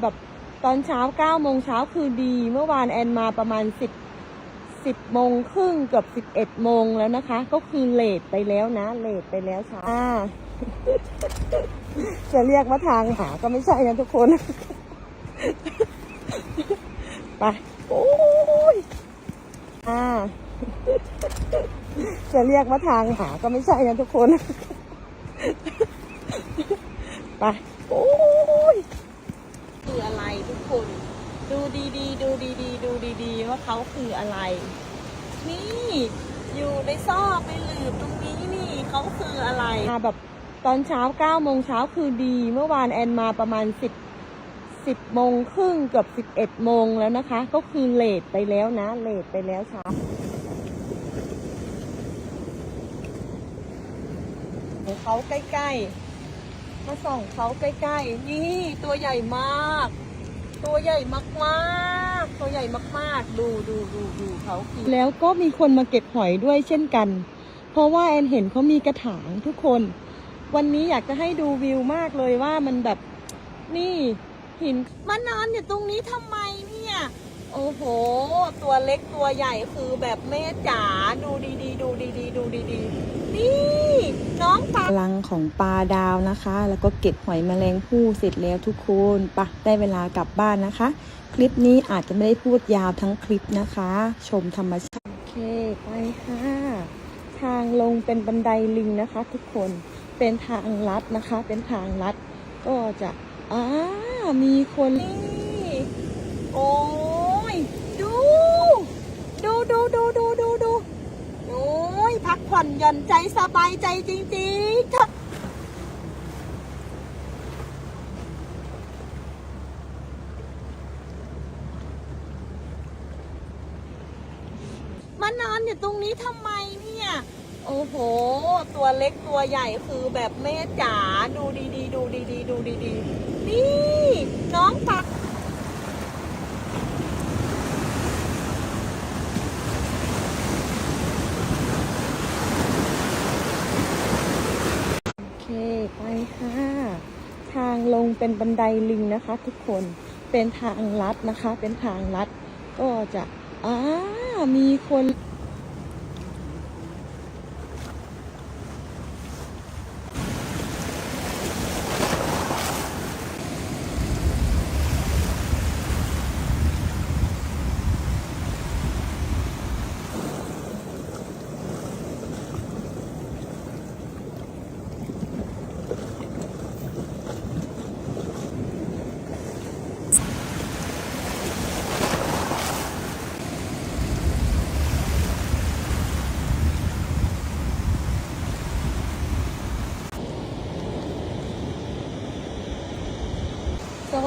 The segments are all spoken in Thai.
แบบตอนเช้าเก้าโมงเช้าคือดี เมื่อวานแอนมาประมาณสิบสิบโมงครึ่งเกือบสิบเอ็ดโมงแล้วนะคะ ก็คือเลทไปแล้วนะเลทไปแล้วช้าจะเรียกว่าทางหาก็ไม่ใช่นะทุกคนไปโอ้ยอ่าจะเรียกว่าทางหาก็ไม่ใช่นะทุกคนไปโอ้ย คืออะไรทุกคน ดูดีๆ ดูดีๆ ดูดีๆ ว่าเขาคืออะไร นี่ อยู่ในซอกในหลืบตรงนี้นี่เขาคืออะไรมาแบบตอนเช้าเก้าโมงเช้าคือดี เมื่อวานแอนมาประมาณสิบสิบโมงครึ่งเกือบสิบเอ็ดโมงแล้วนะคะ ก็คือเลทไปแล้วนะ เลทไปแล้วเช้าเดี๋ยวเขาใกล้ๆ มาส่องเขาใกล้ๆ นี่ตัวใหญ่มาก ตัวใหญ่มากๆ ตัวใหญ่มากๆ ดูดูดูดูเขากินแล้วก็มีคนมาเก็บหอยด้วยเช่นกัน เพราะว่าแอนเห็นเขามีกระถางทุกคน วันนี้อยากจะให้ดูวิวมากเลยว่ามันแบบนี่หินมานอนอยู่ตรงนี้ทำไม โอ้โห ตัวเล็กตัวใหญ่คือแบบแม่จ๋าดูดีๆดูดีๆดูดีๆนี่น้องปลาพลังของปลาดาวนะคะ แล้วก็เก็บหอยแมลงภู่เสร็จแล้วทุกคนปะได้เวลากลับบ้านนะคะ คลิปนี้อาจจะไม่ได้พูดยาวทั้งคลิปนะคะ ชมธรรมชาติโอเคไปค่ะ ทางลงเป็นบันไดลิงนะคะ ทุกคนเป็นทางลัดนะคะ เป็นทางลัดก็จะอ่ามีคนนี่โอ้ยดู ดูดูดูดูดูดูโอ้ยพักผ่อนหย่อนใจสบายใจจริงๆค่ะมานอนอยู่ตรงนี้ทำไมเนี่ย โอ้โห ตัวเล็กตัวใหญ่คือแบบแม่จ๋าดูดีๆ ดูดีๆ ดูดีๆ นี่ น้องปัก โอเค ไปค่ะ ทางลงเป็นบันไดลิงนะคะ ทุกคนเป็นทางลัดนะคะ เป็นทางลัดก็จะอ่ามีคน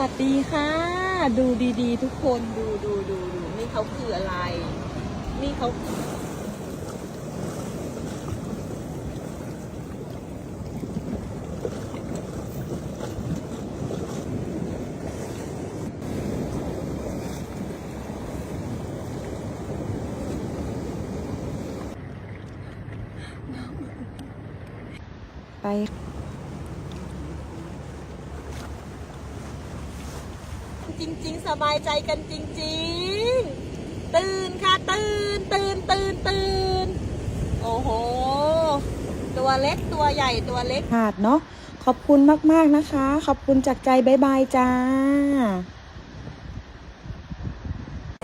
วัสดีค่ะ ดูดีๆ ทุกคนดูดูดูดูนี่เขาคืออะไร นี่เขาคือไป จริง ๆ สบายใจกันจริง ๆ ตื่นค่ะตื่นตื่นตื่นตื่นโอ้โห ตัวเล็กตัวใหญ่ตัวเล็กหาดเนาะขอบคุณมาก ๆ นะคะ ขอบคุณจากใจบายบายจ้า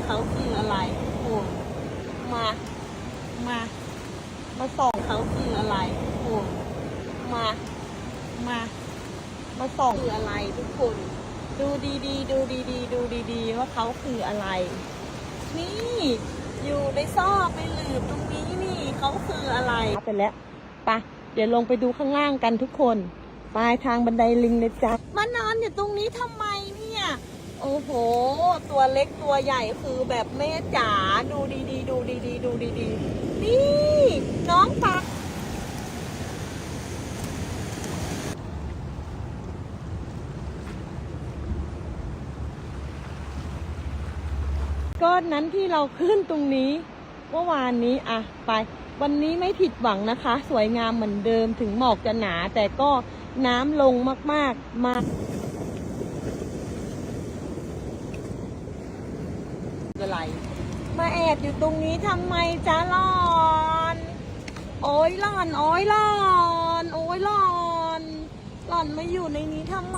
เขาคืออะไรโอ้มา มา มาส่องเขาคืออะไรโอ้มา มา มาส่องคืออะไรทุกคน ดูดีๆดูดีๆดูดีๆว่าเขาคืออะไร นี่ อยู่ในซอกในหลืบตรงนี้นี่เขาคืออะไรไปแล้วไปะเดี๋ยวลงไปดูข้างล่างกันทุกคนปลายทางบันไดลิงเลยจ้ะมานอนอยู่ตรงนี้ทำไมเนี่ย โอ้โห ตัวเล็กตัวใหญ่คือแบบแม่จ๋าดูดีๆดูดีๆดูดีๆ ก้อดนั้นที่เราขึ้นตรงนี้เมื่อวานนี้อะไป วันนี้ไม่ผิดหวังนะคะ สวยงามเหมือนเดิมถึงหมอกจะหนา แต่ก็น้ำลงมากๆมาอะไรมาแอบอยู่ตรงนี้ทำไมจ้าลอนโอ้ยลอน โอ้ยลอน โอ้ยลอน หล่อนมาอยู่ในนี้ทำไม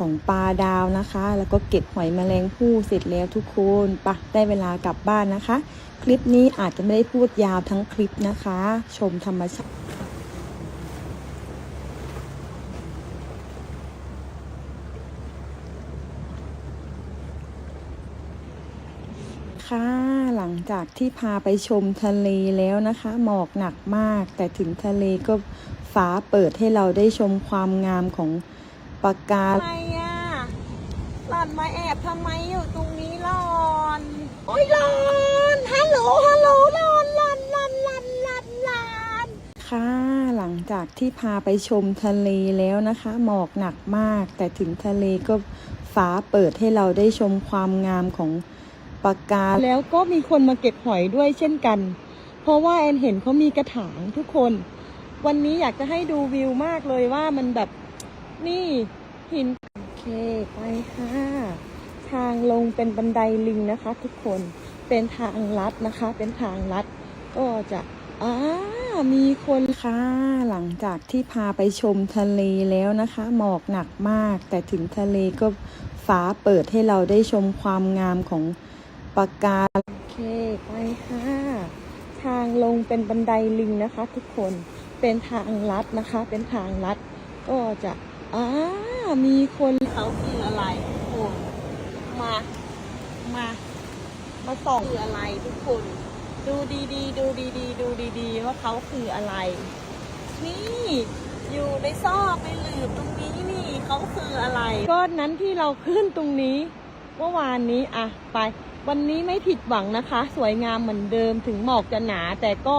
ของปลาดาวนะคะ แล้วก็เก็บหอยแมลงภู่เสร็จแล้วทุกคนปะได้เวลากลับบ้านนะคะ คลิปนี้อาจจะไม่ได้พูดยาวทั้งคลิปนะคะ ชมธรรมชาติค่ะหลังจากที่พาไปชมทะเลแล้วนะคะ หมอกหนักมาก แต่ถึงทะเลก็ฟ้าเปิดให้เราได้ชมความงามของ ปะกาทำไมอะหลอนมาแอบทำไมอยู่ตรงนี้หลอนโอ้ยหลอนฮัลโหลฮัลโหลหลอนหลอนหลอนหลอนหลอนหลอนค่ะหลังจากที่พาไปชมทะเลแล้วนะคะ หมอกหนักมาก แต่ถึงทะเลก็ฟ้าเปิดให้เราได้ชมความงามของปะกา แล้วก็มีคนมาเก็บหอยด้วยเช่นกัน เพราะว่าแอนเห็นเขามีกระถางทุกคน วันนี้อยากจะให้ดูวิวมากเลยว่ามันแบบ นี่หิน โอเค ไปค่ะ ทางลงเป็นบันไดลิงนะคะ ทุกคน เป็นทางลัดนะคะ เป็นทางลัด ก็จะอ่ามีคนค่ะ หลังจากที่พาไปชมทะเลแล้วนะคะ หมอกหนักมาก แต่ถึงทะเลก็ฟ้าเปิดให้เราได้ชมความงามของปะกาโอเค ไปค่ะ ทางลงเป็นบันไดลิงนะคะ ทุกคน เป็นทางลัดนะคะ เป็นทางลัด ก็จะ อ่ามีคนเขาคืออะไรโอ้มา มา มาส่องคืออะไรทุกคน ดูดีๆดูดีๆดูดีๆ ว่าเขาคืออะไร นี่ อยู่ในซอกในหลืบตรงนี้นี่เขาคืออะไรก้อนนั้นที่เราขึ้นตรงนี้เมื่อวานนี้อะไป วันนี้ไม่ผิดหวังนะคะ สวยงามเหมือนเดิมถึงหมอกจะหนา แต่ก็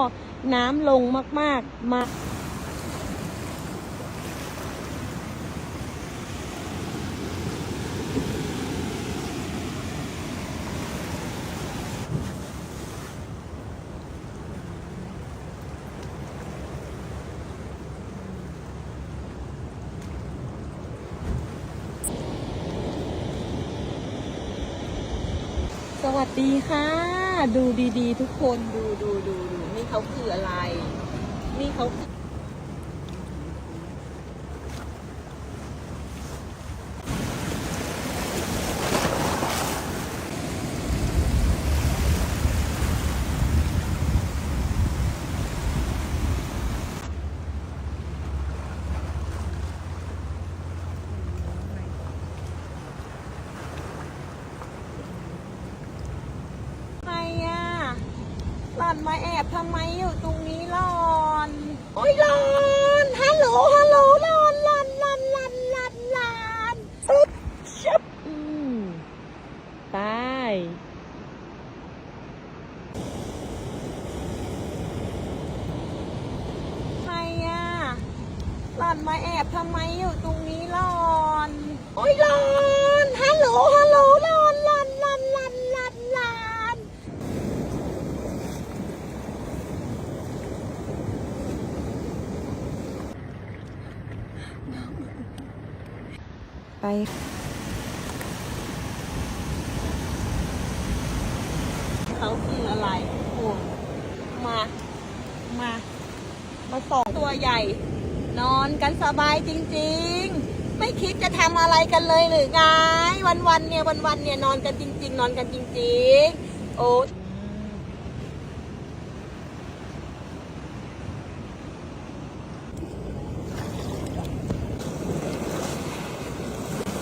น้ำลงมากๆมา สวัสดีค่ะ ดูดีๆ ทุกคนดูดูดูดูนี่เขาคืออะไร นี่เขาคือใครอะหลอน มาแอบทำไมอยู่ตัวงนี้หลอน โอ้ยหลอน ฮัลโหล ฮัลโหลหลอนหลอนหลอนหลอนหลอนหลอนอุ๊บชับอืมตาย ใครอะ หลอนมาแอบทำไมอยู่ตรงนี้หลอน โอ้ยหลอน ฮัลโหล ฮัลโหลหลอนหลอนหลอนหลอนหลอนหลอน ไป เขาคืออะไรโอ้มา มา มาสองตัวใหญ่ นอนกันสบายจริง ๆ ไม่คิดจะทำอะไรกันเลยหรือไง วันๆเนี่ยวันๆเนี่ยนอนกันจริง ๆ นอนกันจริง ๆ โอ้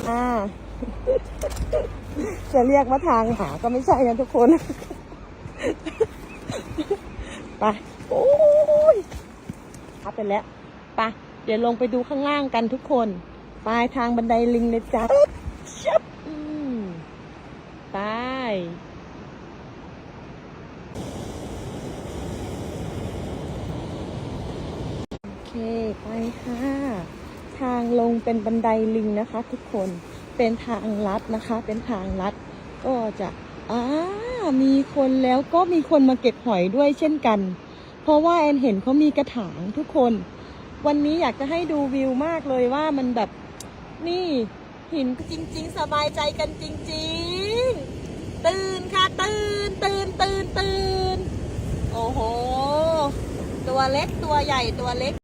อ่า จะเรียกว่าทางหาก็ไม่ใช่นะทุกคน ไป โอ้ยพับไปแล้ว ไป เดี๋ยวลงไปดูข้างล่างกันทุกคน ปลายทางบันไดลิงเลยจ้าชับอืมไป โอเค ไปค่ะ ทางล ลง เป็นบันไดลิงนะคะ ทุกคนเป็นทางลัดนะคะ เป็นทางลัด ก็จะอ่ามีคนแล้วก็มีคนมาเก็บหอยด้วยเช่นกัน เพราะว่าแอนเห็นเขามีกระถางทุกคน วันนี้อยากจะให้ดูวิวมากเลยว่ามันแบบนี่หินจริง ๆ สบายใจกันจริง ๆ ตื่นค่ะตื่นตื่นตื่นตื่นโอ้โห ตัวเล็กตัวใหญ่ตัวเล็ก